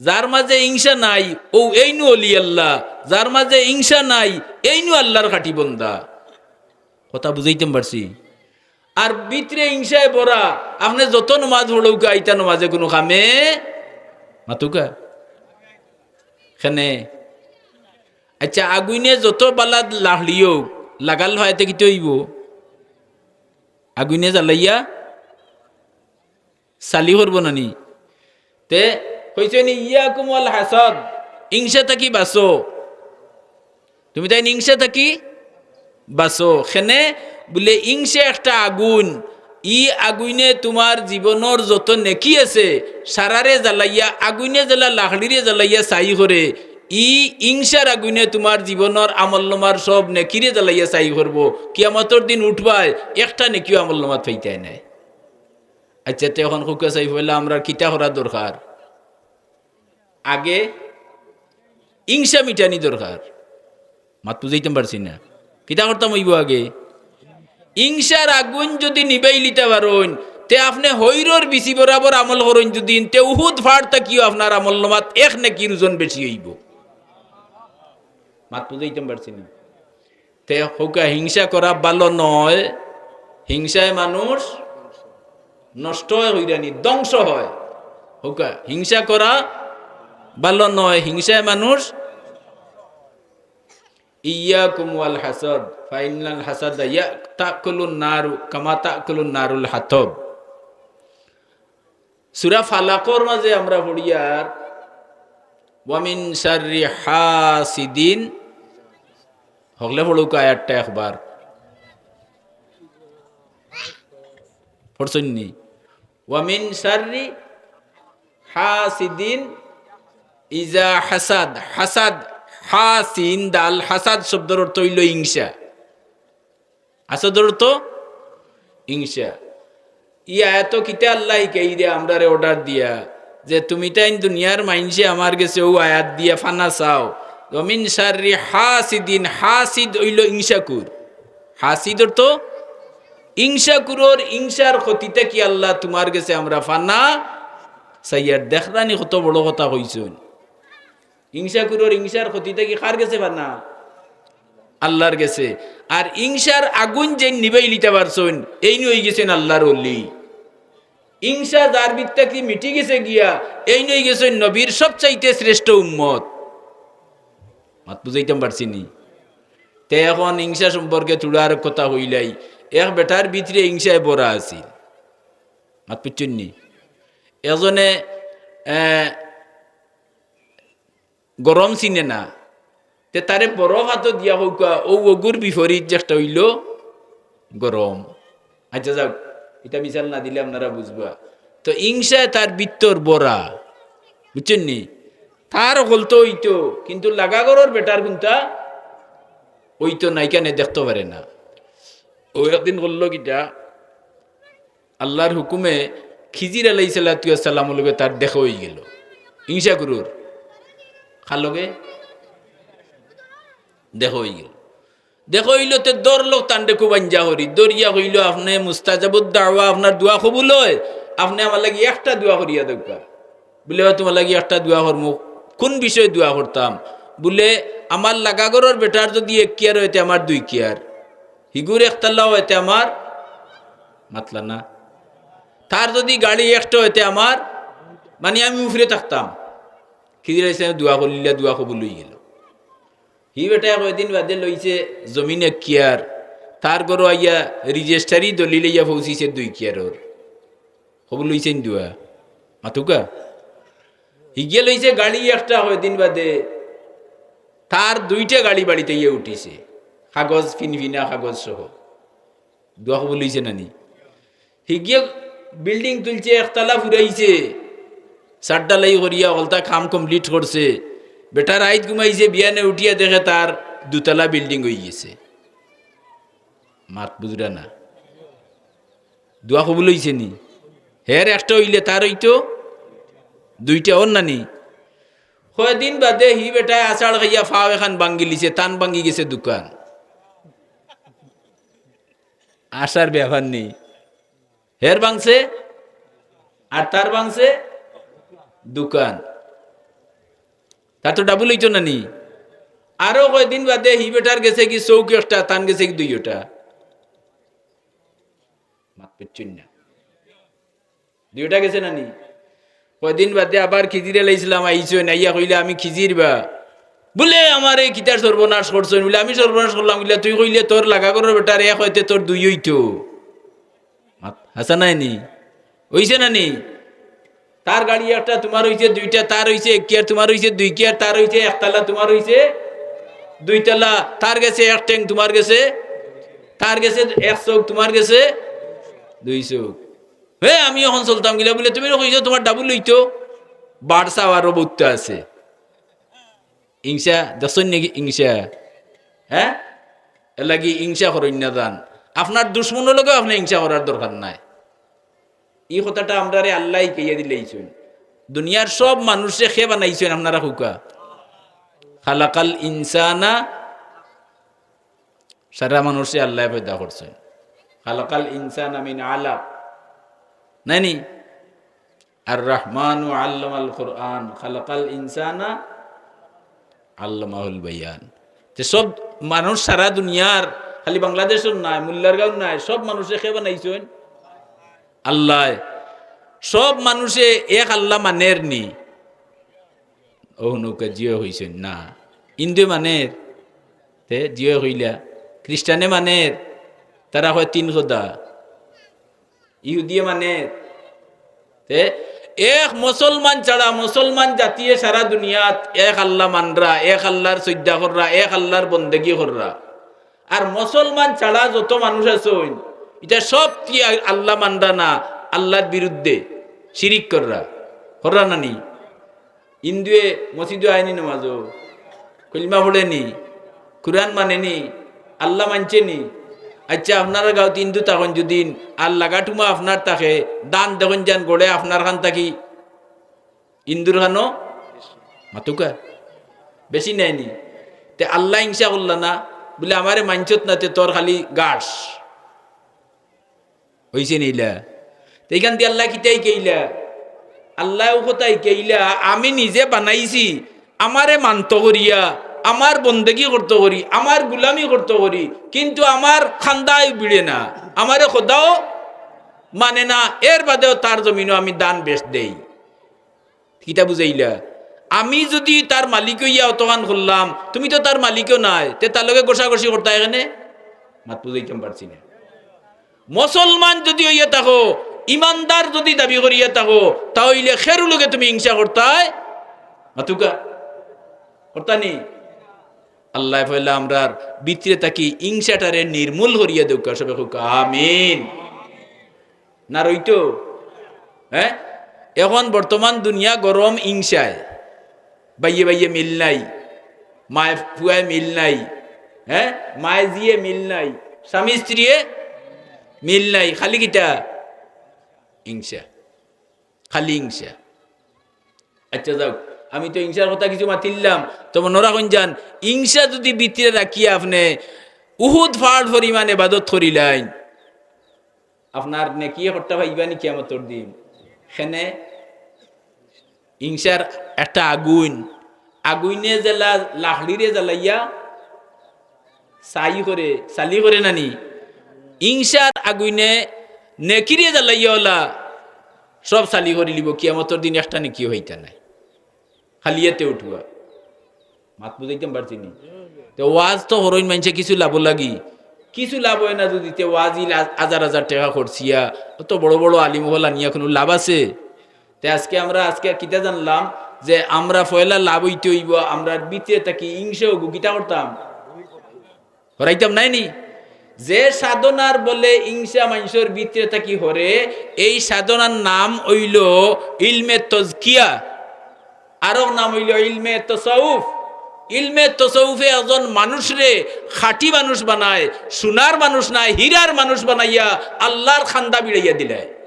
যার মাঝে হিংসা নাই, ও এইনু অলি আল্লাহ। যার মাঝে হিংসা নাই এইনু আল্লাহর খাটি বন্দা। কথা বুঝাইতে পারছি? আর ভিতরে হিংসায় বরা আপনি যত নমাজ পড়ৌকা ইটা নমাজে কোনো খামে? মাতুকা? খানে আচ্ছা আগুনে যত বালা লাহলিও লাগাল হয়তে কি হইব আগুনে জ্বালাইয়া, চালি করব নানি। তে কইছে নি ইয়া কুমল হাসদ, হিংসা থাকি বাসো তুমি তাই হিংসা থাকি বাসো সেনে বোলে ইংসে একটা আগুন। ই আগুনে তোমার জীবনের যত নেকি আছে সারারে জ্বালাইয়া আগুনে জ্বালা লাকড়িরে জ্বালাইয়া চাই করে ই ইংসার আগুনে তোমার জীবনের আমলনামার সব নেকিরে জ্বালাইয়া চাই করব কিয়ামতর দিন উঠবায় একটা নেকিও আমলনামাত ফাইতাই নাই। আচ্ছা তো এখন খুকা চাই হইলে আমরা কিতা করা দরকার আগে ইংসা মিটানি দরকার। মাত বুঝাইতে পারছি না। কিতা করতাম হইব আগে? ইংসার আগুন যদি নিবাই লিতে পারেন তে আপনি হৈরর বিচি বরাবর আমল করেন যদি, তে উহুদ ফাড় থাকিও আপনার আমল নমাত এক নাকি ওজন বেশি হইব? মাত বুঝাইতে পারছি না। তে হৌকা হিংসা করা ভালো নয়। হিংসায় মানুষ নষ্ট হয়, হইরানি, ধ্বংস হয়। হৌকা হিংসা করা ভালো নয় হিংসায় মানুষ। ইয়াকুম ওয়াল হাসাদ, ফাইনাল হাসাদ ইয়াতাকুলুন নারু কামা তাকুলুন নারুল হাতব। সূরা ফালাকর মাঝে আমরা পড়িয়ার ওয়ামিন শাররি হাসিদিন। হগলে পড়ুক আয়াতটা একবার। পড়ছন্নি ওয়ামিন শাররি হাসিদিন ইজা হাসাদ হাসাদ, হাসিন, দাল, হাসাদ শব্দের অর্থ হইল ইংসা হাসাদের অর্থ ইংসা ইয়া এত কিতে আল্লাহ কে দে আমরা অর্ডার দিয়া যে তুমি তাই দুনিয়ার মাইনসে আমার গেছে ও আয়াত দিয়া ফানা চাও। জমিন সারি হাসিদিন, হাসিদ হইল ইংসাকুর হাসিদ অর্থ ইংসাকুরোর ইংসার ক্ষতিতে কি আল্লাহ তোমার গেছে আমরা ফানা সাইয়ার দেখরানি কত বড় কথা কইছুন। হিংসা কুরোর হিংসার ক্ষতিটা কি কার গেছে বা না? আল্লাহর গেছে। আর হিংসার আগুন যে নিবেই লিতে পারছুন, এই নই গেছেন আল্লাহর অল্লি হিংসা যার বিত্তা কি মিটি গেছে গিয়া, এই নই গেছেন নবীর সবচাইতে শ্রেষ্ঠ উম্মত। মাত বুঝাইতাম পারছি নি? তে এখন হিংসা সম্পর্কে চূড়ার কথা হইলাই। এক বেটার ভিতরে হিংসায় বড়া আছিল। মাত পুচ্ছুন নি? এজনে গরম চিনে না তে তারে বরফ হাত দিয়া হোক ও অগুর বিপরীত যেটা হইল গরম আচ্ছা যাক এটা মিশাল না দিলে আপনারা বুঝবা। তো ইংসা তার বিত্তর বরা বুঝছেন নি? তার হলতো হইতো, কিন্তু লাগা লাগাগরর বেটার কোনটা ওইতো নাইকানে দেখতে পারে না। ও একদিন বলল কিটা আল্লাহর হুকুমে খিজির আলাই সাল্লাম লগে তার দেখা হয়ে গেল। হিংসা গুরুর। খালগে? দেখ হয়ে গেল দেখো হইল তে লোক তান্ডে খুব আঞ্জা হরি। দরিয়া হইল আপনি মুস্তাজাবুদ দাওয়া আপনার দোয়া কবুল হয়? আপনি আমার লাগি একটা দোয়া করিয়া দরকার বলে "হয়, তোমার লাগি একটা দোয়া করমু। কোন বিষয়ে দোয়া করতাম? বলে আমার লাগাগরের বেটার যদি এক কিয়ার হইতে আমার দুই কিয়ার। হিগুর একতাল্লাও হইতে আমার মাতলা না। তার যদি গাড়ি একটা হইতে আমার মানে আমি উফরে থাকতাম। খিদির হিসেবে দোয়া করলিলে দোয়া কবুল হয়ে গেল। হি বেটা কয়দিন বাদে লইছে জমিনে কিয়ার তার গরো আইয়া রেজিস্টারি দলিলে ইয়া পৌঁছিছে দুই কিয়ারর কবুল লইছেন দোয়া মাতুকা হিগিয়ে লইছে গাড়ি একটা কয়দিন বাদে তার দুইটা গাড়ি বাড়িতে ইয়ে উঠিছে, কাগজ ফিনফিনা, কাগজ সহ দোয়া কবুল লইছে নানি? হিগিয়ে বিল্ডিং তুলছে, একতলা ফুরাইছে সাতডালাই করিয়া অলতা কাম কমপ্লিট করছে। বেটার আইত ঘুমাইছে বিয়ানে উঠিয়া দেখে তার দুতলা বিল্ডিং হয়ে গেছে মাত বুঝরা না। দোয়া কবুল হইছে নি? হের একটা হইলে তার হইতো দুইটা ওর নানি কয়দিন বাদে হি বেটায় আষাঢ় খাইয়া ফাও এখান ভাঙ্গি লিছে টান ভাঙ্গি গেছে দোকান। আসার ব্যাপার নেই। হের ভাঙছে? আর তার ভাঙছে? দোকান। তার তো ডাবল হইতো না নি? আরও কয়দিন বাদে হি বেটার গেছে কি চৌকি একটা তান গেছে কি দুইটা না। দুইটা গেছে না নি? কয়দিন বাদে আবার খিজিরে লাইছিলাম আইসো নাইয়া কইলে আমি খিজির বা বলে আমার এই কিতার সর্বনাশ করছেন বলে আমি সর্বনাশ করলাম বলে তুই কইলে তোর লাগা করার বেটার এক হইতে তোর দুই হইতো। হাসা নাই নি? হইছে না নি? তার গাড়ি একটা তোমার হইছে, দুইটা তার হইছে, এক কেয়ার তোমার হইছে, দুই কেয়ার তার হইছে একতলা তোমার হইছে দুইতলা তার গেছে, এক ট্যাঙ্ক তোমার গেছে, তার গেছে, এক চৌক তোমার গেছে, দুই চৌক। হে, আমি এখন চলতাম গিলা বলে, তুমি কইছো তোমার ডাবল হইতো বাড়সা আরও বলতে আছে। ইংসা, দেখছেন নাকি ইংসা? হ্যাঁ? এর লাগি ইংসা করেন না দান আপনার দুশ্মনের লোকেও আপনার হিংসা করার দরকার নাই। এই কথাটা আমরা রে আল্লাহ কেয়ে দিলেইছেন। দুনিয়ার সব মানুষে খে বানাইছেন আপনারা হুকা খালাকাল ইনসানা, সারা মানুষে আল্লাহ পয়দা করছেন। খালাকাল ইনসান আমিন আলাপ নাইনি আর রহমান ও আল্লাম আল কোরআন। খালাকাল ইনসানা আল্লামাহুল বায়ান। যে সব মানুষ সারা দুনিয়ার, খালি বাংলাদেশের নাই মুল্লার গাঁও নাই, সব মানুষে খে বানাইছেন। আল্লাহ, সব মানুষে এক আল্লাহ মানের নি। ও নৌকা জিও হইছেন না। ইন্দু মানের, তে জিও হইলা। খ্রিস্টানে মানের, তারা হয় তিন খোদা। ইহুদিয়ে মানের, তে এক মুসলমান ছাড়া মুসলমান জাতিয়ে সারা দুনিয়াত এক আল্লাহ মানরা, এক আল্লাহর সৈদ্যা কররা, এক আল্লাহর বন্দেগি কররা। আর মুসলমান ছাড়া যত মানুষ আছে এটা সব কি আল্লাহ মানরা না? আল্লাহর বিরুদ্ধে শিরিক কররা। কররা না নি? ইন্দুয়ে মসজিদে আইনি নামাজ কলিমা পড়েনি কোরআন মানেনি আল্লাহ মানছেনি আচ্ছা আপনারা গাঁত ইন্দু তখন যদি, আর লাগাটুমা আপনার তাকে দান দেখুন যান গড়ে আপনার খান থাকি। ইন্দুর খানো? মাতুকা। বেশি নেয়নি তে আল্লাহ হিংসা করল না? বলে আমারে মানছত না তে তোর খালি গাছ হইছে নিলা তো এইখান দিয়ে আল্লাহ কিতাই কেইলা? আল্লাহ কোথায় কেইলা? আমি নিজে বানাইছি, আমারে মান্ত করিয়া, আমার বন্দেগি করতে করি, আমার গুলামি করতে করি, কিন্তু আমার খান্দায় বিড়ে না, আমারে খোদাও মানে না, এর বাদেও তার জমিনও আমি দান বেশ দেই। কিতা বুঝাইলা? আমি যদি তার মালিক ইয়া অতখান করলাম, তুমি তো তার মালিকও নাই, তে তার লগে গোসাগসি করতে এখানে? মাত বুঝাইতাম পারছি না। মুসলমান যদি হইয়া থাকো, ইমানদার যদি দাবি করিয়া থাকো তাহলে খেরু লোকে তুমি হিংসা করতাই? মাতুকা করতানি আল্লাহ ফেলা আমরার ভিতরে তাকি ইংসাটারে নির্মূল করিয়া দেউক সবে আমিন। না রইতো? হ্যাঁ? এখন বর্তমান দুনিয়া গরম ইংসায় বাইয়ে বাইয়ে মিল নাই। মায় ফুয়ায় মিল নাই। হ্যাঁ? মায় জিয়ে মিল নাই। স্বামী স্ত্রীয়ে মিল নাই খালি কিটা হিংসা খালি হিংসা আচ্ছা যাও আমি তো হিংসার কথা কিছু মাতিলাম তোমার নোরা যান হিংসা যদি ভিতরে রাখিয়া আপনি উহুদ ফাড় পরিমাণে বাদত করিলাইন আপনার নেকি হট্টা ভাইবানি কিয়ামতর দিন সেনে হিংসার একটা আগুন আগুনে জ্বালা লাহড়িরে জ্বালাইয়া সাই করে সালি করে নানি হিংসার আগুইনে নেকিরে জ্বালাইয়া ওলা সব সালি করে লিব, কিয়ামতর দিন একটা নেকি হইতা নাই। খালিয়াতে উঠুয়া মাত বুঝাইতাম পারছি নি? তো ওয়াজ তো হরইন মানছে কিছু লাভ লাগি। কিছু লাভ হয় না যদি তে ওয়াজি হাজার হাজার টাকা করছিয়া অত বড় বড় আলিম হলা নিয়ে কোনো লাভ আছে? তে আজকে আমরা আজকে কিতা জানলাম যে আমরা ফয়লা লাভ হইতে হইব, আমরা বিতে থাকি, ইংসে গিতা করতাম? হরাইতাম নাই নি? যে সাধনার বলে ইংসা মানুষের ভিতরে থাকি হরে? এই সাধনার নাম হইল ইলমে তজকিয়া। আরও নাম হইল ইলমে তসৌফ। ইলমে তসৌফে একজন মানুষরে খাটি মানুষ বানায়, সোনার মানুষ নাই, হীরার মানুষ বানাইয়া আল্লাহর খান্দা বিড়াইয়া দিলে।